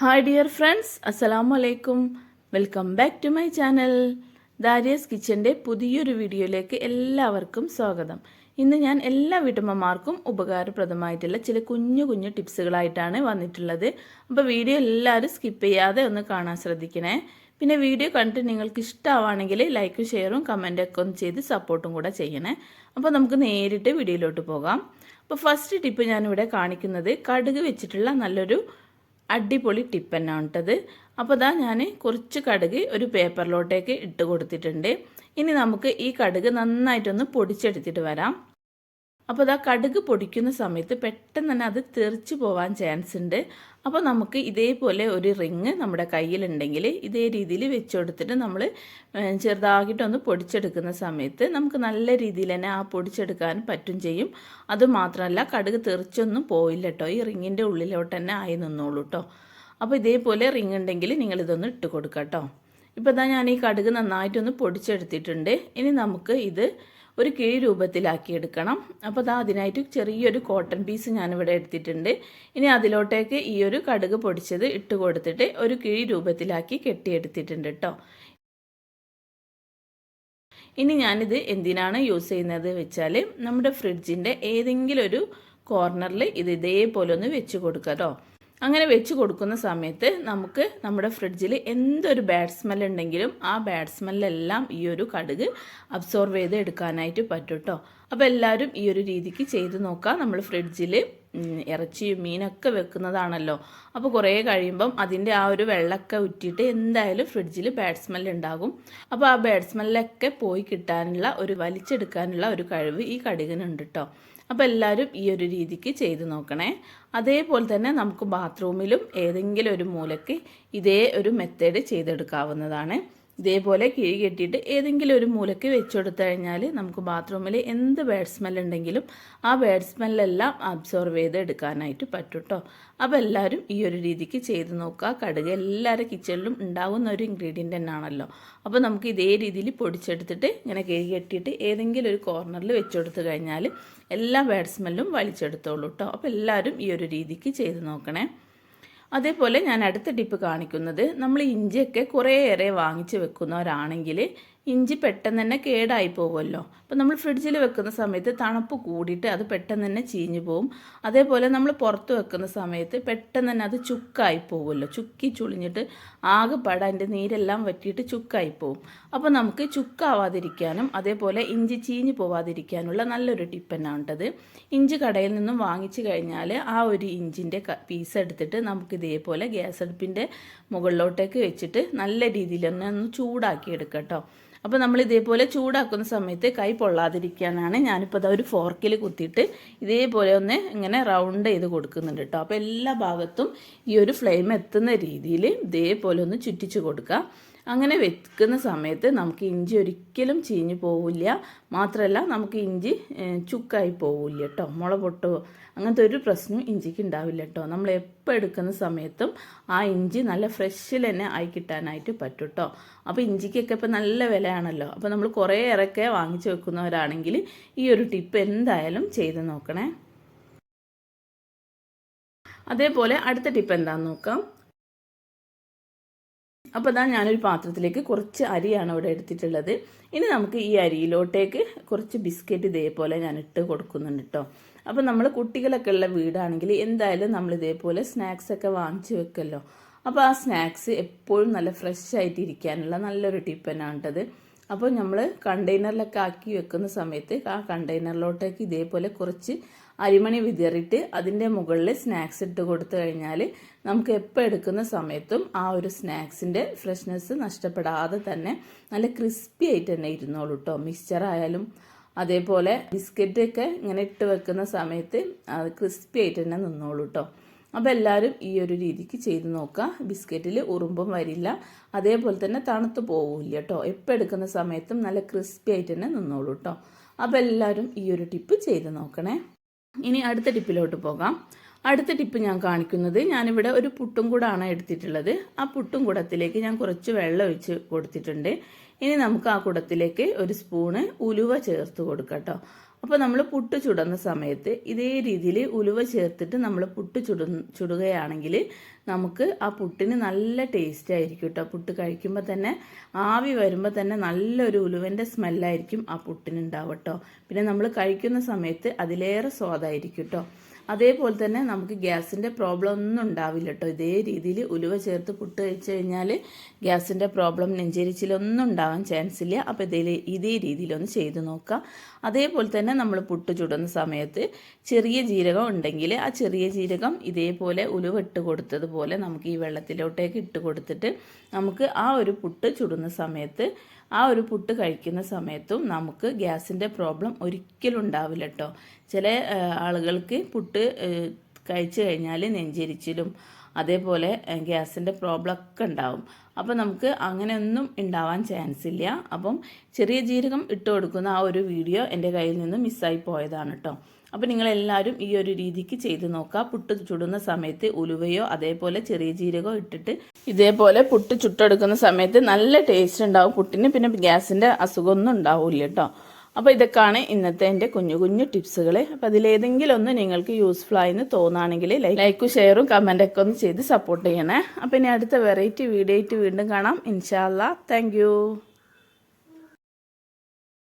Hi dear friends അസ്സലാമു അലൈക്കും welcome back to my channel Darius കിച്ചന്റെ പുതിയൊരു വീഡിയോയിലേക്ക് എല്ലാവർക്കും സ്വാഗതം. ഇന്ന് ഞാൻ എല്ലാ വീട്ടമ്മമാർക്കും ഉപകാരപ്രദമായിട്ടുള്ള ചില കുഞ്ഞു കുഞ്ഞു ടിപ്സുകളായിട്ടാണ് വന്നിട്ടുള്ളത്. അപ്പോൾ വീഡിയോ എല്ലാവരും സ്കിപ്പ് ചെയ്യാതെ ഒന്ന് കാണാൻ ശ്രദ്ധിക്കണേ. പിന്നെ വീഡിയോ കണ്ടിട്ട് നിങ്ങൾക്ക് ഇഷ്ടമാണെങ്കിൽ ലൈക്കും ഷെയറും കമന്റൊക്കെ ഒന്ന് ചെയ്ത് സപ്പോർട്ടും കൂടെ ചെയ്യണേ. അപ്പോൾ നമുക്ക് നേരിട്ട് വീഡിയോയിലോട്ട് പോകാം. അപ്പോൾ ഫസ്റ്റ് ടിപ്പ് ഞാനിവിടെ കാണിക്കുന്നത് കടുക് വെച്ചിട്ടുള്ള നല്ലൊരു അടിപൊളി ടിപ്പ് തന്നെയാണ് കേട്ടത് അപ്പോൾ ഇതാ ഞാൻ കുറച്ച് കടുക് ഒരു പേപ്പറിലോട്ടേക്ക് ഇട്ട് കൊടുത്തിട്ടുണ്ട്. ഇനി നമുക്ക് ഈ കടുക് നന്നായിട്ടൊന്ന് പൊടിച്ചെടുത്തിട്ട് വരാം. അപ്പോൾ ഇതാ കടുക് പൊടിക്കുന്ന സമയത്ത് പെട്ടെന്ന് തന്നെ അത് തെറിച്ച് പോവാൻ ചാൻസ് ഉണ്ട്. അപ്പോൾ നമുക്ക് ഇതേപോലെ ഒരു റിങ് നമ്മുടെ കയ്യിലുണ്ടെങ്കിൽ ഇതേ രീതിയിൽ വെച്ചുകൊടുത്തിട്ട് നമ്മൾ ചെറുതാക്കിയിട്ടൊന്ന് പൊടിച്ചെടുക്കുന്ന സമയത്ത് നമുക്ക് നല്ല രീതിയിൽ തന്നെ ആ പൊടിച്ചെടുക്കാൻ പറ്റും ചെയ്യും. അതുമാത്രമല്ല കടുക് തെറിച്ചൊന്നും പോയില്ല കേട്ടോ ഈ റിങ്ങിന്റെ ഉള്ളിലോട്ട് തന്നെ ആയി നിന്നോളൂ കേട്ടോ അപ്പോൾ ഇതേപോലെ റിങ് ഉണ്ടെങ്കിൽ നിങ്ങളിതൊന്ന് ഇട്ട് കൊടുക്കാം കേട്ടോ ഇപ്പോൾ ഞാൻ ഈ കടുക് നന്നായിട്ടൊന്ന് പൊടിച്ചെടുത്തിട്ടുണ്ട്. ഇനി നമുക്ക് ഇത് ഒരു കിഴി രൂപത്തിലാക്കിയെടുക്കണം. അപ്പോൾ അതാ അതിനായിട്ട് ചെറിയൊരു കോട്ടൺ പീസ് ഞാനിവിടെ എടുത്തിട്ടുണ്ട്. ഇനി അതിലോട്ടേക്ക് ഈ ഒരു കടുക് പൊടിച്ചത് ഇട്ട് കൊടുത്തിട്ട് ഒരു കിഴി രൂപത്തിലാക്കി കെട്ടിയെടുത്തിട്ടുണ്ട് കേട്ടോ ഇനി ഞാനിത് എന്തിനാണ് യൂസ് ചെയ്യുന്നത് വെച്ചാൽ നമ്മുടെ ഫ്രിഡ്ജിന്റെ ഏതെങ്കിലും ഒരു കോർണറിൽ ഇത് ഇതേപോലെ ഒന്ന് വെച്ച് കൊടുക്കുക കേട്ടോ അങ്ങനെ വെച്ച് കൊടുക്കുന്ന സമയത്ത് നമുക്ക് നമ്മുടെ ഫ്രിഡ്ജിൽ എന്തൊരു ബാഡ് സ്മെൽ ഉണ്ടെങ്കിലും ആ ബാഡ് സ്മെല്ലെല്ലാം ഈ ഒരു കടുക് അബ്സോർവ് ചെയ്ത് എടുക്കാനായിട്ട് പറ്റും കേട്ടോ അപ്പോൾ എല്ലാവരും ഈ ഒരു രീതിക്ക് ചെയ്ത് നോക്കാം. നമ്മൾ ഫ്രിഡ്ജിൽ ഇറച്ചിയും മീനൊക്കെ വെക്കുന്നതാണല്ലോ. അപ്പോൾ കുറേ കഴിയുമ്പം അതിന്റെ ആ ഒരു വെള്ളമൊക്കെ ഉറ്റിയിട്ട് എന്തായാലും ഫ്രിഡ്ജിൽ ബാഡ് സ്മെൽ ഉണ്ടാകും. അപ്പോൾ ആ ബാഡ് സ്മെല്ലൊക്കെ പോയി കിട്ടാനുള്ള ഒരു വലിച്ചെടുക്കാനുള്ള ഒരു കഴിവ് ഈ കടുകിനുണ്ട് കേട്ടോ അപ്പോൾ എല്ലാവരും ഈ ഒരു രീതിക്ക് ചെയ്ത് നോക്കണേ. അതേപോലെ തന്നെ നമുക്ക് ബാത്റൂമിലും ഏതെങ്കിലും ഒരു മൂലയ്ക്ക് ഇതേ ഒരു മെത്തേഡ് ചെയ്തെടുക്കാവുന്നതാണ്. ഇതേപോലെ കിഴി കെട്ടിയിട്ട് ഏതെങ്കിലും ഒരു മൂലയ്ക്ക് വെച്ചുകൊടുത്തു കഴിഞ്ഞാൽ നമുക്ക് ബാത്റൂമിൽ എന്ത് ബാഡ് സ്മെൽ ഉണ്ടെങ്കിലും ആ ബാഡ് സ്മെല്ലെല്ലാം അബ്സോർവ് ചെയ്ത് എടുക്കാനായിട്ട് പറ്റും കേട്ടോ അപ്പോൾ എല്ലാവരും ഈ ഒരു രീതിക്ക് ചെയ്ത് നോക്കുക. കടുക് എല്ലാവരുടെ കിച്ചണിലും ഉണ്ടാകുന്ന ഒരു ഇൻഗ്രീഡിയന്റ് തന്നെയാണല്ലോ അപ്പോൾ നമുക്ക് ഇതേ രീതിയിൽ പൊടിച്ചെടുത്തിട്ട് ഇങ്ങനെ കിഴി കെട്ടിയിട്ട് ഏതെങ്കിലും ഒരു കോർണറിൽ വെച്ചുകൊടുത്തു കഴിഞ്ഞാൽ എല്ലാ ബാഡ് സ്മെല്ലും വലിച്ചെടുത്തോളൂ കേട്ടോ അപ്പോൾ എല്ലാവരും ഈ ഒരു രീതിക്ക് ചെയ്ത് നോക്കണേ. അതേപോലെ ഞാൻ അടുത്ത ടിപ്പ് കാണിക്കുന്നത്. നമ്മൾ ഇഞ്ചിയൊക്കെ കുറേയേറെ വാങ്ങിച്ച് വെക്കുന്നവരാണെങ്കിൽ ഇഞ്ചി പെട്ടെന്ന് തന്നെ കേടായി പോകുമല്ലോ. അപ്പോൾ നമ്മൾ ഫ്രിഡ്ജിൽ വെക്കുന്ന സമയത്ത് തണുപ്പ് കൂടിയിട്ട് അത് പെട്ടെന്ന് തന്നെ ചീഞ്ഞു പോകും അതേപോലെ നമ്മൾ പുറത്ത് വെക്കുന്ന സമയത്ത് പെട്ടെന്ന് തന്നെ അത് ചുക്കായി പോകുമല്ലോ. ചുക്കി ചുളിഞ്ഞിട്ട് ആകെപ്പാടെ അതിന്റെ നീരെല്ലാം വറ്റിയിട്ട് ചുക്കായി പോകും അപ്പോൾ നമുക്ക് ചുക്കാവാതിരിക്കാനും അതേപോലെ ഇഞ്ചി ചീഞ്ഞു പോവാതിരിക്കാനുള്ള നല്ലൊരു ടിപ്പ് ഉണ്ടത് ഇഞ്ചി കടയിൽ നിന്നും വാങ്ങിച്ചു കഴിഞ്ഞാൽ ആ ഒരു ഇഞ്ചിന്റെ പീസ് എടുത്തിട്ട് നമുക്ക് ഇതേപോലെ ഗ്യാസ് അടുപ്പിന്റെ മുകളിലോട്ടേക്ക് വെച്ചിട്ട് നല്ല രീതിയിൽ ഒന്ന് ചൂടാക്കി എടുക്കാം കേട്ടോ. അപ്പോൾ നമ്മൾ ഇതേപോലെ ചൂടാക്കുന്ന സമയത്ത് കൈ പൊള്ളാതിരിക്കാനാണ് ഞാനിപ്പോൾ അത് ഒരു ഫോർക്കിൽ കുത്തിയിട്ട് ഇതേപോലെ ഒന്ന് ഇങ്ങനെ റൗണ്ട് ചെയ്ത് കൊടുക്കുന്നുണ്ട് കേട്ടോ അപ്പോൾ എല്ലാ ഭാഗത്തും ഈ ഒരു ഫ്ലെയിം എത്തുന്ന രീതിയിൽ ഇതേപോലെ ഒന്ന് ചുറ്റിച്ച് കൊടുക്കുക അങ്ങനെ വെക്കുന്ന സമയത്ത് നമുക്ക് ഇഞ്ചി ഒരിക്കലും ചീഞ്ഞു പോവില്ല. മാത്രമല്ല നമുക്ക് ഇഞ്ചി ചുക്കായി പോവില്ല കേട്ടോ മുള പൊട്ടോ അങ്ങനത്തെ ഒരു പ്രശ്നവും ഇഞ്ചിക്ക് ഉണ്ടാവില്ല കേട്ടോ നമ്മൾ എപ്പോൾ എടുക്കുന്ന സമയത്തും ആ ഇഞ്ചി നല്ല ഫ്രഷിൽ തന്നെ ആയി കിട്ടാനായിട്ട് പറ്റും കേട്ടോ അപ്പോൾ ഇഞ്ചിക്കൊക്കെ ഇപ്പോൾ നല്ല വിലയാണല്ലോ. അപ്പോൾ നമ്മൾ കുറേ ഇറക്കെ വാങ്ങിച്ചു വെക്കുന്നവരാണെങ്കിൽ ഈ ഒരു ടിപ്പ് എന്തായാലും ചെയ്ത് നോക്കണേ. അതേപോലെ അടുത്ത ടിപ്പ് എന്താണെന്ന് നോക്കാം. അപ്പോൾ അതാ ഞാനൊരു പാത്രത്തിലേക്ക് കുറച്ച് അരിയാണ് അവിടെ എടുത്തിട്ടുള്ളത്. ഇനി നമുക്ക് ഈ അരിയിലോട്ടേക്ക് കുറച്ച് ബിസ്ക്കറ്റ് ഇതേപോലെ ഞാൻ ഇട്ട് കൊടുക്കുന്നുണ്ട് കേട്ടോ അപ്പോൾ നമ്മൾ കുട്ടികളൊക്കെ ഉള്ള വീടാണെങ്കിൽ എന്തായാലും നമ്മൾ ഇതേപോലെ സ്നാക്സ് ഒക്കെ വാങ്ങിച്ചു വെക്കല്ലോ. അപ്പോൾ ആ സ്നാക്സ് എപ്പോഴും നല്ല ഫ്രഷ് ആയിട്ട് ഇരിക്കാനുള്ള നല്ലൊരു ടിപ്പ് തന്നെയാണ് കേട്ടത് അപ്പോൾ നമ്മൾ കണ്ടെയ്നറിലൊക്കെ ആക്കി വെക്കുന്ന സമയത്ത് ആ കണ്ടെയ്നറിലോട്ടേക്ക് ഇതേപോലെ കുറച്ച് അരിമണി വിതറിയിട്ട് അതിന്റെ മുകളിൽ സ്നാക്സ് ഇട്ട് കൊടുത്തു കഴിഞ്ഞാൽ നമുക്ക് എപ്പോൾ എടുക്കുന്ന സമയത്തും ആ ഒരു സ്നാക്സിന്റെ ഫ്രഷ്നെസ് നഷ്ടപ്പെടാതെ തന്നെ നല്ല ക്രിസ്പി ആയിട്ട് തന്നെ ഇരുന്നോളൂ കേട്ടോ മിക്സ്ചർ ആയാലും അതേപോലെ ബിസ്ക്കറ്റൊക്കെ ഇങ്ങനെ ഇട്ട് വെക്കുന്ന സമയത്ത് അത് ക്രിസ്പി ആയിട്ട് തന്നെ നിന്നോളൂ കേട്ടോ അപ്പോൾ എല്ലാവരും ഈ ഒരു രീതിക്ക് ചെയ്ത് നോക്കുക ബിസ്ക്കറ്റിൽ ഉറുമ്പും വരില്ല. അതേപോലെ തന്നെ തണുത്ത് പോവില്ല കേട്ടോ എപ്പോൾ എടുക്കുന്ന സമയത്തും നല്ല ക്രിസ്പി ആയിട്ട് തന്നെ നിന്നോളൂ കേട്ടോ അപ്പോൾ എല്ലാവരും ഈ ഒരു ടിപ്പ് ചെയ്ത് നോക്കണേ. ഇനി അടുത്ത ടിപ്പിലോട്ട് പോകാം. അടുത്ത ടിപ്പ് ഞാൻ കാണിക്കുന്നത് ഞാനിവിടെ ഒരു പുട്ടും കൂടാണ് എടുത്തിട്ടുള്ളത്. ആ പുട്ടും കുടത്തിലേക്ക് ഞാൻ കുറച്ച് വെള്ളം ഒഴിച്ച് കൊടുത്തിട്ടുണ്ട്. ഇനി നമുക്ക് ആ കുടത്തിലേക്ക് ഒരു സ്പൂണ് ഉലുവ ചേർത്ത് കൊടുക്കാം കേട്ടോ. അപ്പോൾ നമ്മൾ പുട്ട് ചുടുന്ന സമയത്ത് ഇതേ രീതിയിൽ ഉലുവ ചേർത്തിട്ട് നമ്മൾ പുട്ട് ചുടു ചുടുകയാണെങ്കിൽ നമുക്ക് ആ പുട്ടിന് നല്ല ടേസ്റ്റ് ആയിരിക്കും കേട്ടോ പുട്ട് കഴിക്കുമ്പോൾ തന്നെ ആവി വരുമ്പോൾ തന്നെ നല്ലൊരു ഉലുവന്റെ സ്മെല്ലായിരിക്കും ആ പുട്ടിന് ഉണ്ടാവും കേട്ടോ പിന്നെ നമ്മൾ കഴിക്കുന്ന സമയത്ത് അതിലേറെ സ്വാദായിരിക്കും കേട്ടോ അതേപോലെ തന്നെ നമുക്ക് ഗ്യാസിന്റെ പ്രോബ്ലം ഒന്നും ഉണ്ടാവില്ല കേട്ടോ. ഇതേ രീതിയിൽ ഉലുവ ചേർത്ത് പുട്ട് കഴിച്ചു കഴിഞ്ഞാൽ ഗ്യാസിന്റെ പ്രോബ്ലം നെഞ്ചരിച്ചിലൊന്നും ഉണ്ടാവാൻ ചാൻസ് ഇല്ല. അപ്പോൾ ഇതിൽ ഇതേ രീതിയിലൊന്ന് ചെയ്ത് നോക്കുക അതേപോലെ തന്നെ നമ്മൾ പുട്ട് ചുടുന്ന സമയത്ത് ചെറിയ ജീരകം ഉണ്ടെങ്കിൽ ആ ചെറിയ ജീരകം ഇതേപോലെ ഉലുവ ഇട്ട് കൊടുത്തതുപോലെ നമുക്ക് ഈ വെള്ളത്തിലോട്ടേക്ക് ഇട്ട് കൊടുത്തിട്ട് നമുക്ക് ആ ഒരു പുട്ട് ചുടുന്ന സമയത്ത് ആ ഒരു പുട്ട് കഴിക്കുന്ന സമയത്തും നമുക്ക് ഗ്യാസിന്റെ പ്രോബ്ലം ഒരിക്കലും ഉണ്ടാവില്ല കേട്ടോ. ചില ആളുകൾക്ക് പുട്ട് ആ, കഴിച്ചു കഴിഞ്ഞാൽ നെഞ്ചരിച്ചിലും അതേപോലെ ഗ്യാസിന്റെ പ്രോബ്ലം ഒക്കെ ഉണ്ടാവും. അപ്പോൾ നമുക്ക് അങ്ങനെയൊന്നും ഉണ്ടാവാൻ ചാൻസ് ഇല്ല അപ്പം ചെറിയ ജീരകം ഇട്ട് കൊടുക്കുന്ന ആ ഒരു വീഡിയോ എന്റെ കയ്യിൽ നിന്ന് മിസ്സായി പോയതാണ് കേട്ടോ അപ്പോൾ നിങ്ങളെല്ലാവരും ഈ ഒരു രീതിക്ക് ചെയ്ത് നോക്കുക. പുട്ട് ചുടുന്ന സമയത്ത് ഉലുവയോ അതേപോലെ ചെറിയ ജീരകമോ ഇട്ടിട്ട് ഇതേപോലെ പുട്ട് ചുട്ടെടുക്കുന്ന സമയത്ത് നല്ല ടേസ്റ്റ് ഉണ്ടാവും. പുട്ടിന് പിന്നെ ഗ്യാസിന്റെ അസുഖമൊന്നും ഉണ്ടാവില്ല കേട്ടോ അപ്പോൾ ഇതൊക്കെയാണ് ഇന്നത്തെ എന്റെ കുഞ്ഞു കുഞ്ഞു ടിപ്സുകൾ അപ്പോൾ അതിലേതെങ്കിലും ഒന്ന് നിങ്ങൾക്ക് യൂസ്ഫുൾ ആയെന്ന് തോന്നുകയാണെങ്കിൽ ലൈക്കും ഷെയറും കമന്റൊക്കെ ഒന്ന് ചെയ്ത് സപ്പോർട്ട് ചെയ്യണേ. അപ്പോൾ ഇനി അടുത്ത വെറൈറ്റി വീഡിയോ ആയിട്ട് വീണ്ടും കാണാം. ഇൻഷാല്ല താങ്ക്